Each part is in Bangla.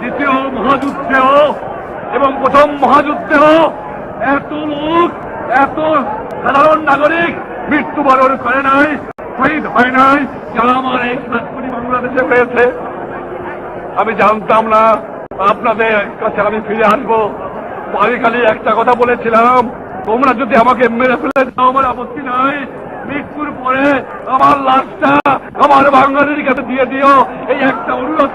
দ্বিতীয় মহাযুদ্ধেও এবং প্রথম মহাযুদ্ধেও এত লোক, এত সাধারণ নাগরিক মৃত্যুবরণ করে নাই, শহীদ হয় নাই, যারা আমার এই বাংলাদেশে হয়েছে আমি জানতাম না আপনাদের কাছে আমি ফিরে আসব। আমি খালি একটা কথা বলেছিলাম, তোমরা যদি আমাকে মেরে ফেলে দাও, আমার আপত্তি নাই। মৃত্যুর পরে আমার লাশটা আমার বাঙালির কাছে দিয়ে দিও। এই একটা অনুরোধ।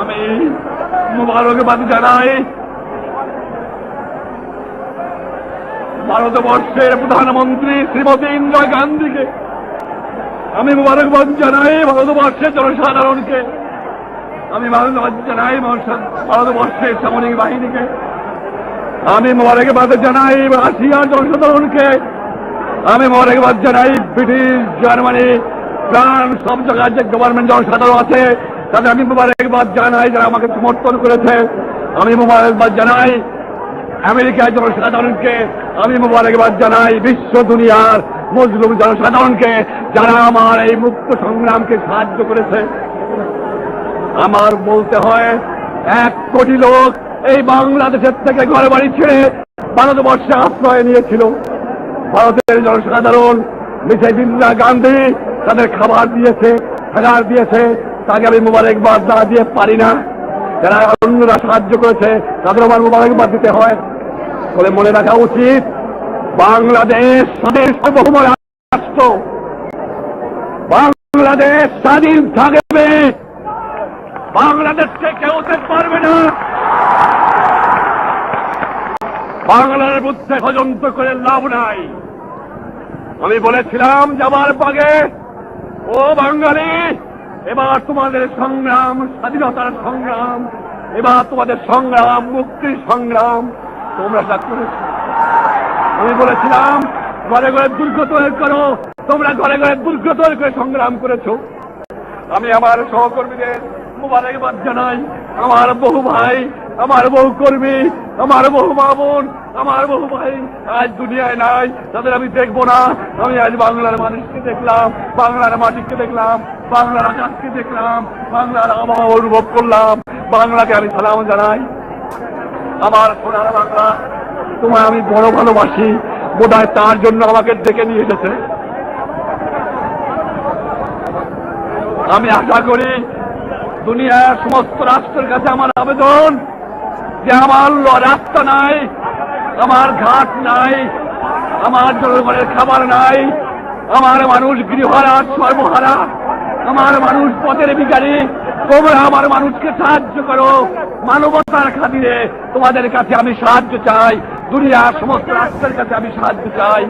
আমি মুবারকবাদ জানাই। ভারতবর্ষের প্রধানমন্ত্রী শ্রীমতী ইন্দিরা গান্ধীকে আমি মুবারকবাদ জানাই ভারতবর্ষের জনসাধারণকে। আমি মুবারকবাদ জানাই ভারত- ভারতবর্ষের সামরিক বাহিনীকে। আমি মুবারকবাদ জানাই রাশিয়ার জনসাধারণকে। আমি মোবারকবাদ জানাই ব্রিটিশ, জার্মানি, ফ্রান্স, সব জায়গার যে গভর্নমেন্ট জনসাধারণ আছে, তাদের আমি মোবারকবাদ জানাই, যারা আমাকে সমর্থন করেছে। আমি মোবারকবাদ জানাই আমেরিকার জনসাধারণকে। আমি মোবারকবাদ জানাই বিশ্ব দুনিয়ার মজলুম জনসাধারণকে যারা আমার এই মুক্ত সংগ্রামকে সাহায্য করেছে, আমার বলতে হয় এক কোটি লোক এই বাংলাদেশের থেকে ঘরে বাড়ি ছেড়ে ভারতবর্ষে আশ্রয় নিয়েছিল। ভারতের জনসাধারণ মিসাই ইন্দিরা গান্ধী তাদের খাবার দিয়েছে থাকার দিয়েছে, তাকে আমি মোবারকবাদ না দিয়ে পারি না। যারা অন্যরা সাহায্য করেছে তাদের আমার মোবারকবাদ দিতে হয় বলে মনে রাখা উচিত। বাংলাদেশ স্বাধীন সার্বভৌম রাষ্ট্র বাংলাদেশ স্বাধীন থাকবে। বাংলাদেশকে কেউ পারবে না। বাংলার বুদ্ধে ষড়যন্ত্র করে লাভ নাই। আমি বলেছিলাম যাবার পাগে ও বাঙালি, এবার তোমাদের সংগ্রাম, স্বাধীনতার সংগ্রাম, এবার তোমাদের সংগ্রাম, মুক্তির সংগ্রাম, তোমরা তা করেছ। আমি বলেছিলাম, ঘরে ঘরে দুর্গ তৈরি করো, তোমরা ঘরে ঘরে দুর্গ তৈরি করে সংগ্রাম করেছ। আমি আমার সহকর্মীদের মুবারকবাদ জানাই, আমার বহু ভাই, আমার বহু কর্মী, আমার বহু মা বোন, আমার বহু ভাই আজ দুনিয়ায় নাই, তাদের আমি দেখব না। আমি আজ বাংলার মানুষকে দেখলাম, বাংলার মাটিকে দেখলাম, বাংলার আকাশকে দেখলাম, বাংলার আবহাওয়া অনুভব করলাম। বাংলাকে আমি সালাম জানাই। আমার সোনার বাংলা তোমায় আমি বড় ভালোবাসি। বোধহয় তার জন্য আমাকে ডেকে নিয়ে এসেছে। আমি আশা করি দুনিয়ার সমস্ত রাষ্ট্রের কাছে আমার আবেদন যে আমার রাস্তা নাই, আমার ঘাট নাই, আমার জনগণের খাবার নাই, আমার মানুষ গৃহহারা সর্বহারা, আমার মানুষ পথের ভিখারি তোমরা আমার মানুষকে সাহায্য করো। মানবতার খাতিরে তোমাদের কাছে আমি সাহায্য চাই। দুনিয়ার সমস্ত রাষ্ট্রের কাছে আমি সাহায্য চাই।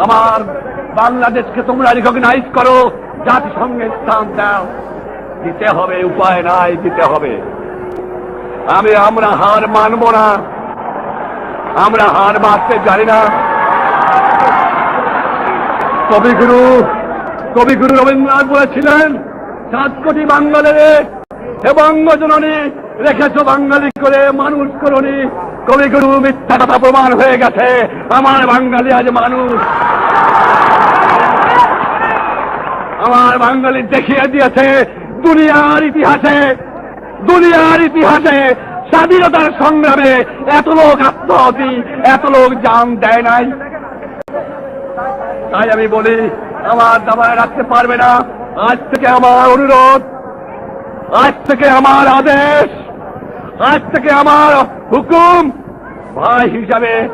আমার বাংলাদেশকে তোমরা রিকগনাইজ করো, জাতিসংঘে স্থান দাও। দিতে হবে, উপায় নাই, দিতে হবে। আমি, আমরা হার মানব না। আমরা হার মানতে জানি না। কবিগুরু কবিগুরু রবীন্দ্রনাথ বলেছিলেন, সাত কোটি বাঙালিরে হে বঙ্গজননী রেখেছ বাঙালি করে, মানুষ করনি। কবিগুরু মিথ্যা কথা প্রমাণ হয়ে গেছে। আমার বাঙালি আজ মানুষ। আমার বাঙালি দেখিয়ে দিয়েছে দুনিয়ার ইতিহাসে। দুনিয়ার ইতিহাসে স্বাধীনতার সংগ্রামে এত লোক আত্মহতি, এত লোক জান দেয় নাই। তাই আমি বলি, আমার দাবায় রাখতে পারবে না। আজ থেকে আমার অনুরোধ, আজ থেকে আমার আদেশ, আজ থেকে আমার হুকুম। ভাই হিসাবে,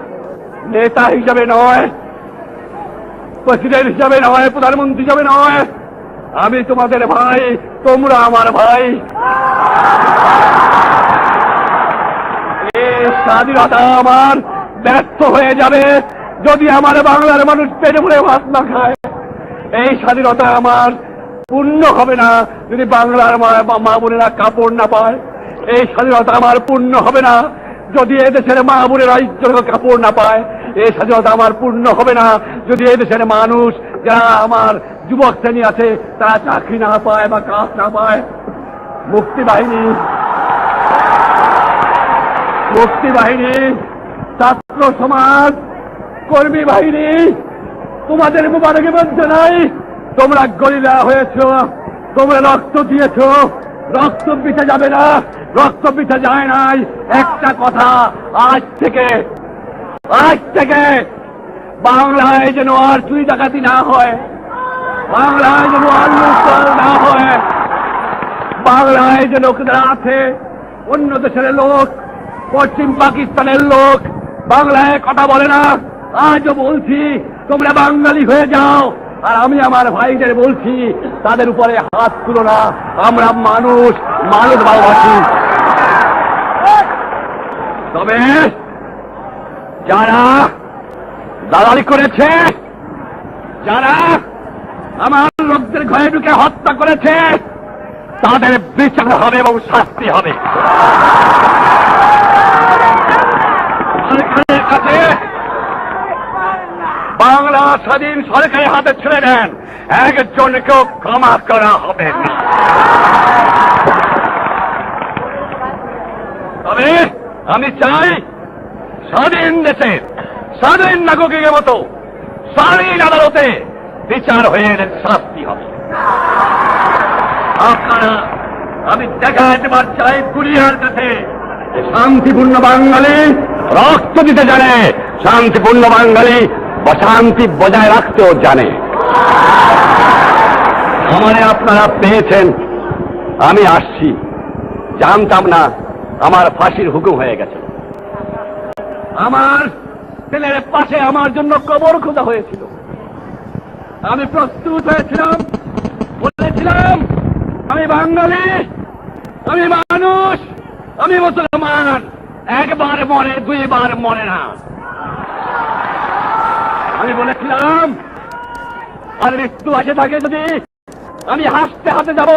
নেতা হিসাবে নয়, প্রেসিডেন্ট হিসাবে নয়, প্রধানমন্ত্রী হিসাবে নয়। আমি তোমাদের ভাই, তোমরা আমার ভাই। স্বাধীনতা আমার ব্যর্থ হয়ে যাবে যদি আমার বাংলার মানুষ পেটে ভরে ভাত না খায়। এই স্বাধীনতা আমার পূর্ণ হবে না যদি বাংলার মা- মা বোনেরা কাপড় না পায়। এই স্বাধীনতা আমার পূর্ণ হবে না যদি এদেশের মা বোনেরা ইজ্জত কাপড় না পায় এই স্বাধীনতা আমার পূর্ণ হবে না। যদি এদেশের মানুষ, যারা আমার যুবক শ্রেণি আছে, তারা চাকরি না পায় বা কাজ না পায়, মুক্তি বাহিনী মুক্তি বাহিনী, ছাত্র সমাজ, কর্মী বাহিনী, তোমাদের মুবারকে মধ্যে নাই। তোমরা গরিলা হয়েছ, তোমরা রক্ত দিয়েছ, রক্ত পিঠে যাবে না। রক্ত পিঠে যায় নাই। একটা কথা, আজ থেকে আজ থেকে বাংলায় যেন আর চুরি ডাকাতি না হয়, বাংলায় যেন আর লুটপাট না হয়, বাংলায় যে লোকরা আছে অন্য দেশের লোক, পশ্চিম পাকিস্তানের লোক বাংলায় কথা বলে না। আজও বলছি, তোমরা বাঙালি হয়ে যাও। আর আমি আমার ভাইদের বলছি, তাদের উপরে হাত তুলো না। আমরা মানুষ মানুষ ভালোবাসি তবে যারা দালালি করেছে, যারা আমার লোকদের ঘরে ঢুকে হত্যা করেছে, তাদের বিচার হবে এবং শাস্তি হবে। বাংলা স্বাধীন সরকারের হাতে ছেড়ে দেন। একজনকেও ক্ষমা করা হবে না তবে আমি চাই স্বাধীন দেশে, স্বাধীন নাগরিকের মতো স্বাধীন আদালতে বিচার হয়ে শাস্তি হবে। আপনারা, আমি দেখা পার চাই কুরিয়ার কাছে। শান্তিপূর্ণ বাঙালি রক্ত দিতে জানে, শান্তিপূর্ণ বাঙালি শান্তি বজায় রাখতেও জানে। আমারে আপনারা পেয়েছেন, আমি আসছি। জানতাম না আমার ফাঁসির হুকুম হয়ে গেছে। আমার ছেলের পাশে আমার জন্য কবর খোঁজা হয়েছিল। আমি প্রস্তুত হয়েছিলাম। বলেছিলাম, আমি বাঙালি, আমি মানুষ, আমি মুসলমান। একবার মরে, দুইবার মরে না। আমি বলেছিলাম, আর মৃত্যু আসে থাকে যদি আমি হাসতে হাতে যাব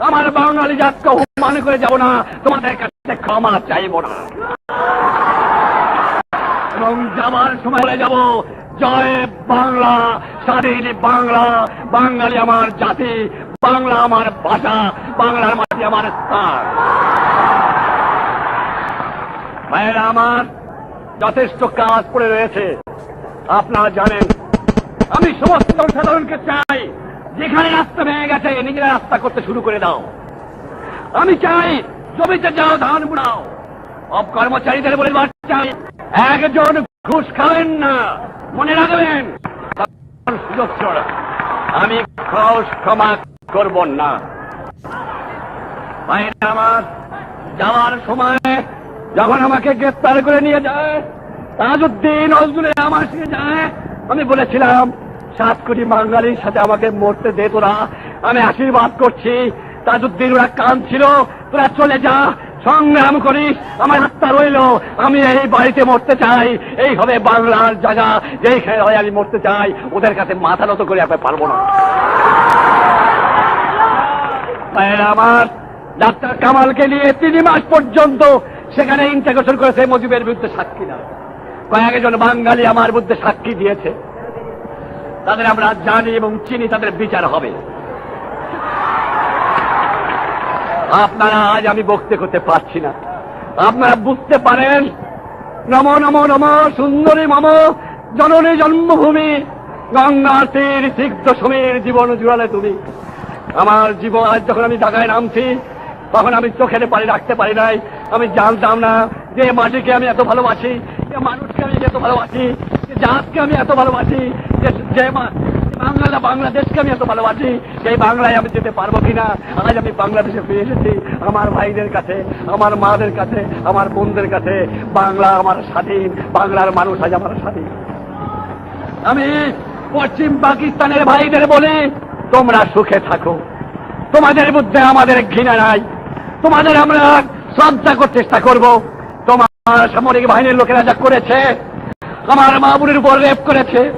আমার বাঙালি জাতকে অপমান করে যাব না। তোমাদের কাছে ক্ষমা চাইব না। এবং যাবার সময় বলে যাব। জয় বাংলা, স্বাধীন বাংলা। বাঙালি আমার জাতি, বাংলা আমার ভাষা বাংলার মাটি আমার স্থান। ভাইয়েরা আমার, যথেষ্ট কাজ পড়ে রয়েছে। আপনারা জানেন, আমি সমস্ত জনসাধারণকে চাই। যেখানে রাস্তা ভেঙে গেছে, নিজেরা রাস্তা করতে শুরু করে দাও। আমি চাই জমিতে যাও, ধান বুড়াও সব কর্মচারীদের বলে চাই। একজন ঘুষ খাবেন না, মনে রাখবেন সুযোগ আমি ঘুষ ক্ষমা করব না। আমার যাওয়ার সময় যখন আমাকে গ্রেপ্তার করে নিয়ে যায়, তাজউদ্দিন নজরুলে আমার সঙ্গে যায়, আমি বলেছিলাম সাত কোটি বাঙালির সাথে আমাকে মরতে দে তোরা। আমি আশীর্বাদ করছি। তাজউদ্দিন, ওরা কান ছিল তোরা চলে যা। সংগ্রাম করিস। আমার আত্মা রইল। আমি এই বাড়িতে মরতে চাই। এই হবে বাংলার জায়গা। যেইখানে আমি মরতে চাই। ওদের কাছে মাথা নত করে আমি পারব না। আমার, ডাক্তার কামালকে নিয়ে তিন মাস পর্যন্ত সেখানে ইন্টাগ্রেশন করেছে মজিবের বিরুদ্ধে সাক্ষী না। কয়েকজন বাঙালি আমার বিরুদ্ধে সাক্ষী দিয়েছে। তাদের আমরা জানি এবং চিনি, তাদের বিচার হবে। আপনারা আজ আমি বক্তে করতে পারছি না। আপনারা বুঝতে পারেন, নম নম নম, সুন্দরী মম, জননী জন্মভূমি, গঙ্গার তীর, সিদ্ধ সমীর জীবন জুড়ালে তুমি। আমার জীবন আজ যখন আমি ঢাকায় নামছি, তখন আমি চোখের পানি রাখতে পারি নাই। আমি জানতাম না যে মাটিকে আমি এত ভালোবাসি, যে মানুষকে আমি এত ভালোবাসি। জাতকে আমি এত ভালোবাসি যে বাংলা বাংলাদেশকে আমি এত ভালোবাসি সেই বাংলায় আমি যেতে পারব কিনা? আজ আমি বাংলাদেশে ফিরে এসেছি। আমার ভাইদের কাছে, আমার মাদের কাছে, আমার বোনদের কাছে বাংলা আমার স্বাধীন, বাংলার মানুষ আজ আমার স্বাধীন। আমি পশ্চিম পাকিস্তানের ভাইদের বলি তোমরা সুখে থাকো। তোমাদের মধ্যে আমাদের ঘৃণা নাই। তোমাদের আমরা শ্রদ্ধা করতে চেষ্টা করব। তোমার সামরিক বাহিনীর লোকেরা যা করেছে আমার মামুনের উপর রেপ করেছে।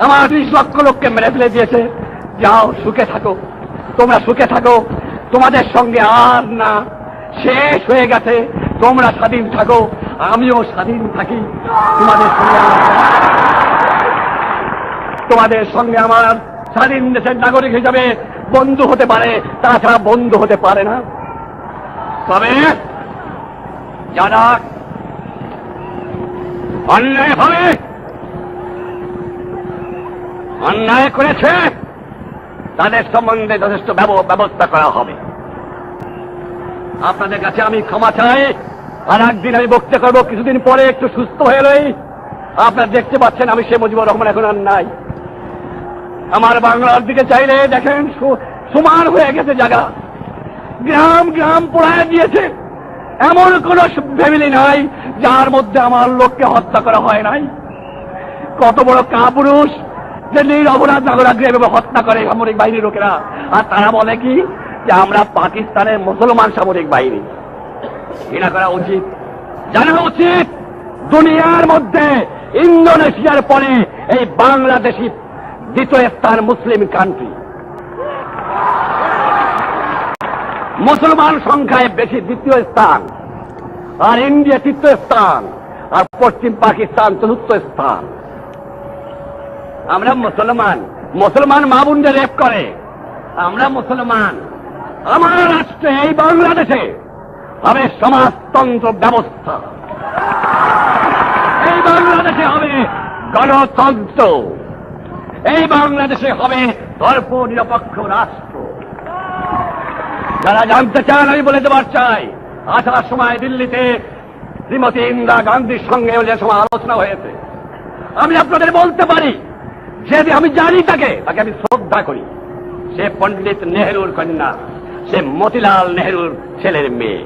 আমার ত্রিশ লক্ষ লোককে মেরে ফেলে দিয়েছে। যাও, সুখে থাকো। তোমরা সুখে থাকো। তোমাদের সঙ্গে আর না। শেষ হয়ে গেছে। তোমরা স্বাধীন থাকো। আমিও স্বাধীন থাকি। তোমাদের সঙ্গে তোমাদের সঙ্গে আমার স্বাধীন দেশের নাগরিক হিসাবে বন্ধু হতে পারে। তাছাড়া বন্ধু হতে পারে না। তবে যারা অন্যায় হবে। অন্যায় করেছে, তাদের সম্বন্ধে যথেষ্ট ব্যব- ব্যবস্থা করা হবে। আপনাদের কাছে আমি ক্ষমা চাই। আর একদিন আমি বক্তৃতা করব, কিছুদিন পরে একটু সুস্থ হয়ে রই। আপনারা দেখতে পাচ্ছেন, আমি সে মুজিবুর রহমান এখন আর নাই। আমার বাংলার দিকে চাইলে দেখেন সমান হয়ে গেছে জায়গা। গ্রাম গ্রাম পোড়ায় দিয়েছে। এমন কোন ফ্যামিলি নাই যার মধ্যে আমার লোককে হত্যা করা হয় নাই। কত বড় কাপুরুষ যে নিরপরাধ নাগরাগ্রে এভাবে হত্যা করে সামরিক বাহিনীর লোকেরা। আর তারা বলে কি যে আমরা পাকিস্তানের মুসলমান সামরিক বাহিনী। এটা করা উচিত, জানা উচিত দুনিয়ার মধ্যে ইন্দোনেশিয়ার পরে এই বাংলাদেশি দ্বিতীয় স্থান মুসলিম কান্ট্রি মুসলমান সংখ্যায় বেশি দ্বিতীয় স্থান। আর ইন্ডিয়া তৃতীয় স্থান। আর পশ্চিম পাকিস্তান চতুর্থ স্থান। আমরা মুসলমান। মুসলমান মা বোনদের রেপ করে। আমরা মুসলমান। আমার রাষ্ট্রে এই বাংলাদেশে হবে সমাজতন্ত্র ব্যবস্থা। এই বাংলাদেশে হবে গণতন্ত্র। এই বাংলাদেশে হবে ধর্ম নিরপেক্ষ রাষ্ট্র। যারা জানতে চান, আমি বলে দেবার চাই, আসার সময় দিল্লিতে শ্রীমতী ইন্দিরা গান্ধীর সঙ্গে যে সময় আলোচনা হয়েছে। আমি আপনাদের বলতে পারি, যে আমি জানি তাকে তাকে আমি শ্রদ্ধা করি। সে পণ্ডিত নেহরুর কন্যা, সে মতিলাল নেহরুর ছেলের মেয়ে।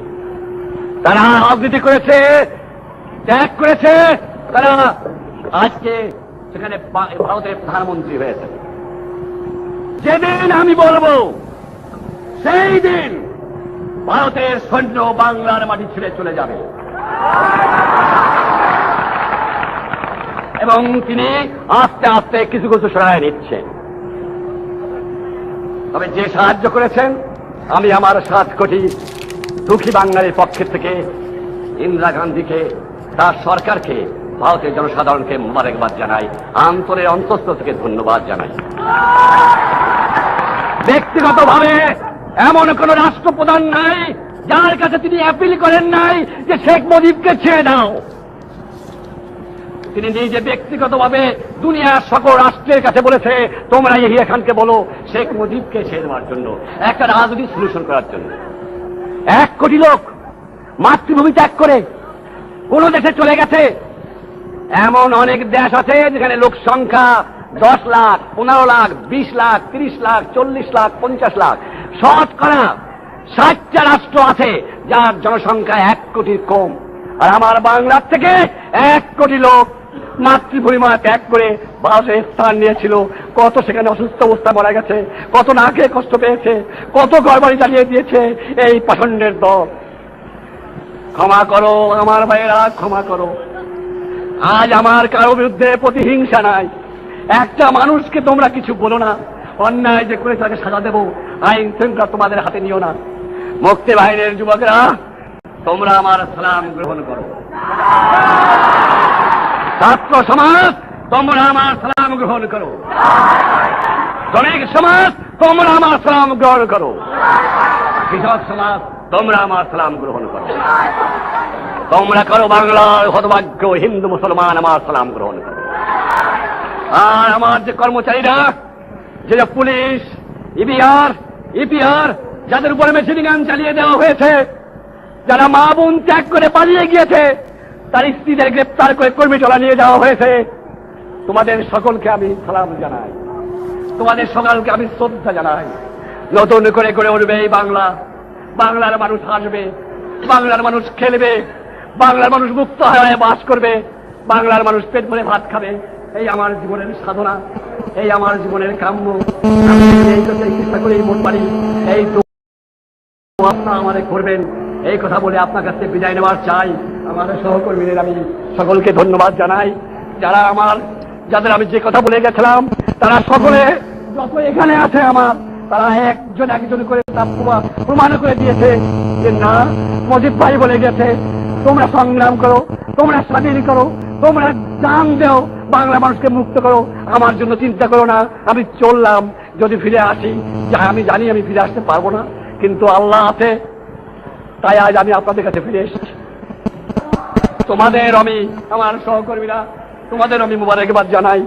তারা রাজনীতি করেছে, ত্যাগ করেছে, তারা আজকে সেখানে ভারতের প্রধানমন্ত্রী হয়েছে যেদিন আমি বলব সেই দিন ভারতের সৈন্য বাংলার মাটি ছেড়ে চলে যাবে। এবং তিনি আস্তে আস্তে কিছু কিছু সরায় নিচ্ছেন। তবে যে সাহায্য করেছেন, আমি আমার সাত কোটি দুঃখী বাঙালির পক্ষের থেকে ইন্দিরা গান্ধীকে, তার সরকারকে ভারতের জনসাধারণকে মোবারকবাদ জানাই আন্তরের অন্তস্থ থেকে ধন্যবাদ জানাই। ব্যক্তিগতভাবে এমন কোন রাষ্ট্রপ্রধান নাই যার কাছে তিনি অ্যাপিল করেন নাই যে শেখ মুজিবকে ছেড়ে দাও। তিনি নিজে ব্যক্তিগতভাবে দুনিয়ার সকল রাষ্ট্রের কাছে বলেছে, তোমরা ইহিয়া খানকে বলো, শেখ মুজিবকে ছেড়ে দেওয়ার জন্য, একটা রাজনৈতিক সলিউশন করার জন্য। এক কোটি লোক মাতৃভূমি ত্যাগ করে কোন দেশে চলে গেছে। এমন অনেক দেশ আছে যেখানে লোক সংখ্যা দশ লাখ, পনেরো লাখ, বিশ লাখ, তিরিশ লাখ, চল্লিশ লাখ, পঞ্চাশ লাখ। শতকরা ষাটটা রাষ্ট্র আছে যার জনসংখ্যা এক কোটির কম। আর আমার বাংলার থেকে এক কোটি লোক মাতৃভূমিমা ত্যাগ করে ভারতে স্থান নিয়েছিল। কত সেখানে অসুস্থ অবস্থা মারা গেছে, কত না খেয়ে কষ্ট পেয়েছে, কত ঘরবাড়ি চালিয়ে দিয়েছে এই পাষণ্ডের দল। ক্ষমা করো আমার ভাইয়েরা, ক্ষমা করো। আজ আমার কারও বিরুদ্ধে প্রতিহিংসা নাই। একটা মানুষকে তোমরা কিছু বলো না। অন্যায় যে করে তাকে সাজা দেবো। আইন শৃঙ্খলা তোমাদের হাতে নিও না। মুক্তি বাহিনীর যুবকরা, তোমরা আমার সালাম গ্রহণ করো। ছাত্র সমাজ, তোমরা আমার সালাম গ্রহণ করো। শ্রমিক সমাজ, তোমরা আমার সালাম গ্রহণ করো। কৃষক সমাজ, তোমরা আমার সালাম গ্রহণ করো। তোমরা করো বাংলার হতভাগ্য, হিন্দু মুসলমান আমার সালাম গ্রহণ করো। আর আমার যে কর্মচারীরা, যে পুলিশ, ইবিআর ইপিআর, যাদের উপরে মেশিন গান চালিয়ে দেওয়া হয়েছে, যারা মা বোন ত্যাগ করে পালিয়ে গিয়েছে, তার স্ত্রীদের গ্রেপ্তার করে কর্মী চলা নিয়ে যাওয়া হয়েছে। তোমাদের সকলকে আমি সালাম জানাই। তোমাদের সকলকে আমি শ্রদ্ধা জানাই। নতুন করে করে উঠবে এই বাংলা। বাংলার মানুষ হাসবে, বাংলার মানুষ খেলবে, বাংলার মানুষ মুক্ত হয়ে বাস করবে, বাংলার মানুষ পেট ভরে ভাত খাবে। এই আমার জীবনের সাধনা, এই আমার জীবনের কাম্য। এই চেষ্টা করে মন পারি এই আপনারা আমাদের করবেন। এই কথা বলে আপনার কাছে বিদায় নেওয়ার চাই। আমাদের সহকর্মীদের আমি সকলকে ধন্যবাদ জানাই। যারা আমার, যাদের আমি যে কথা বলে গেছিলাম, তারা সকলে যত এখানে আছে আমার, তারা একজন একজন করে প্রমাণ করে দিয়েছে যে না, মজিদ ভাই বলে গেছে, তোমরা সংগ্রাম করো, তোমরা স্বাধীন করো, তোমরা জান দেও বাংলা মানুষকে মুক্ত করো, আমার জন্য চিন্তা করো না, আমি চললাম, যদি ফিরে আসি, যা আমি জানি আমি ফিরে আসতে পারব না, কিন্তু আল্লাহ আছে, তাই আজ আমি আপনাদের কাছে ফিরে এসেছি। তোমাদের আমি, আমার সহকর্মীরা, তোমাদের আমি মুবারকবাদ জানাই।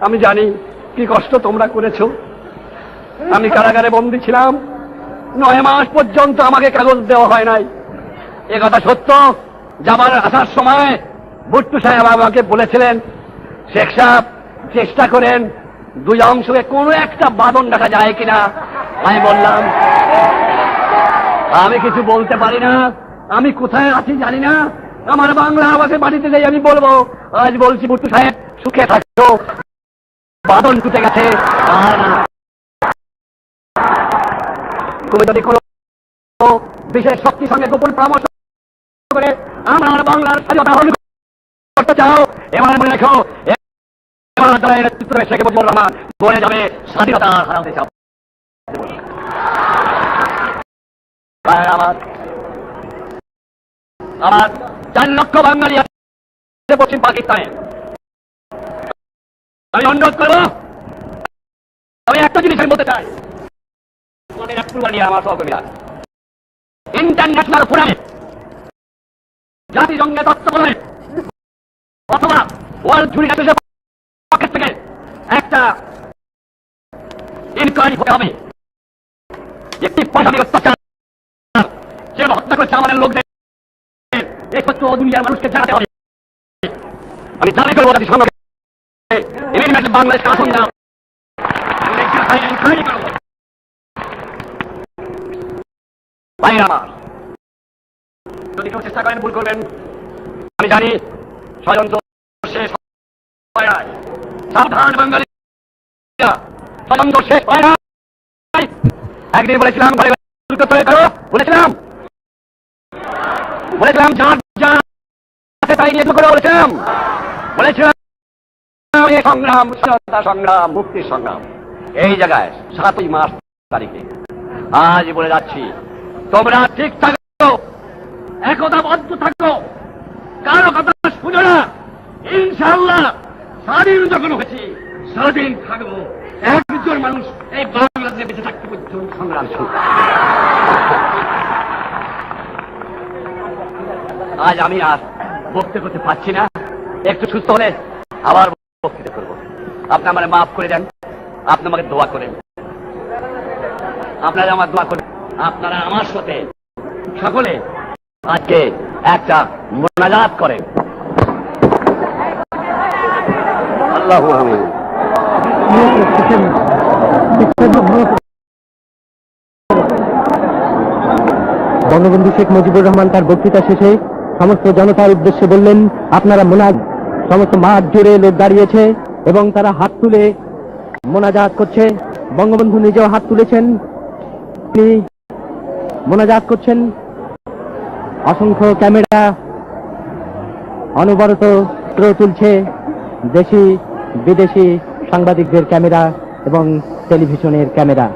আমি জানি কি কষ্ট তোমরা করেছ। আমি কারাগারে বন্দী ছিলাম। নয় মাস পর্যন্ত আমাকে কাগজ দেওয়া হয় নাই। এ কথা সত্য। যাবার আসার সময় ভুট্টু সাহেব আমাকে বলেছিলেন শেখ সাহেব চেষ্টা করেন। দুই অংশকে কোনো একটা বাদন দেখা যায় কিনা। আমি বললাম, আমি কিছু বলতে পারি না। আমি কোথায় আছি জানি না। আমার বাংলা আমাকে বাড়িতে যাই, আমি বলব, আজ বলছি ভুট্টু সাহেব, সুখে থাকতো বাদন টুটে গেছে। তুমি যদি কোনো বিশেষ শক্তির সঙ্গে গোপন পরামর্শ করে আমার বাংলার স্বাধীনতা হরণ করতে চাও, এবার মনে রেখো শেখ মুজিবুর রহমান যাবে স্বাধীনতা হারাতে ভাইয়েরা আমার চার লক্ষ বাঙালি আছে পশ্চিম পাকিস্তানে আমি অনুরোধ করব আমি একটা জিনিস আমি বলতে চাই আমার সহকর্মীরা ইন্টারন্যাশনাল ফোরামে জাতিসংঘে তথ্য বলে অথবা ওয়ার্ল্ড জুরি অ্যাসোসিয়েশনের পক্ষ থেকে একটা ইনকোয়ারি হতে হবে। একটি পয়সামি অত্যাচার সে হত্যা করেছে আমাদের লোকদের। সত্য দুনিয়ার মানুষকে জানাতে হবে। আমি দাবি করব ইমিগ্রেশন বাংলাদেশ ভাইরা আমার যদি কেউ চেষ্টা করেন, ভুল করবেন। আমি জানি, ষড়যন্ত্র সাবধান, বাঙালি। একদিন বলেছিলাম বলেছিলাম। বলেছিলাম তাই নিয়ে করে বলেছিলাম। বলেছিলাম সংগ্রাম, স্বাধীনতা সংগ্রাম, মুক্তির সংগ্রাম। এই জায়গায় সাতই মার্চ তারিখে। আজ বলে যাচ্ছি, তোমরা ঠিক থাকো বদ্ধ থাকো। কারও কথা শুনো না। ইনশাল্লাহ স্বাধীন যখন হয়েছি স্বাধীন থাকব। একজন মানুষ এই বাংলাদেশে বেঁচে থাকতে পর্যন্ত সংগ্রাম আজ আমি আর বক্তৃতা করতে পারছি না। একটু সুস্থ হলে আবার বক্তৃতা করব। আপনি আমার মাফ করে দেন। আপনি আমাকে দোয়া করেন। আপনারা আমার দোয়া করেন। আপনারা আমার সাথে। সকলে আজকে একটা মোনাজাত করেন। আল্লাহ আমিন বঙ্গবন্ধু শেখ মুজিবুর রহমান তার বক্তৃতা শেষে সমস্ত জনতার উদ্দেশ্যে বললেন, আপনারা মোনাজ সমস্ত মাঠ জুড়ে লোক দাঁড়িয়েছে এবং তারা হাত তুলে মোনাজাত করছে। বঙ্গবন্ধু নিজেও হাত তুলেছেন। তিনি মোনাজাত করছেন। অসংখ্য ক্যামেরা অনবরত তুলছে দেশি বিদেশি সাংবাদিকদের ক্যামেরা এবং টেলিভিশনের ক্যামেরা।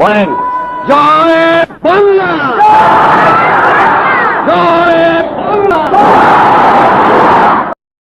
জয় জয় বাংলা!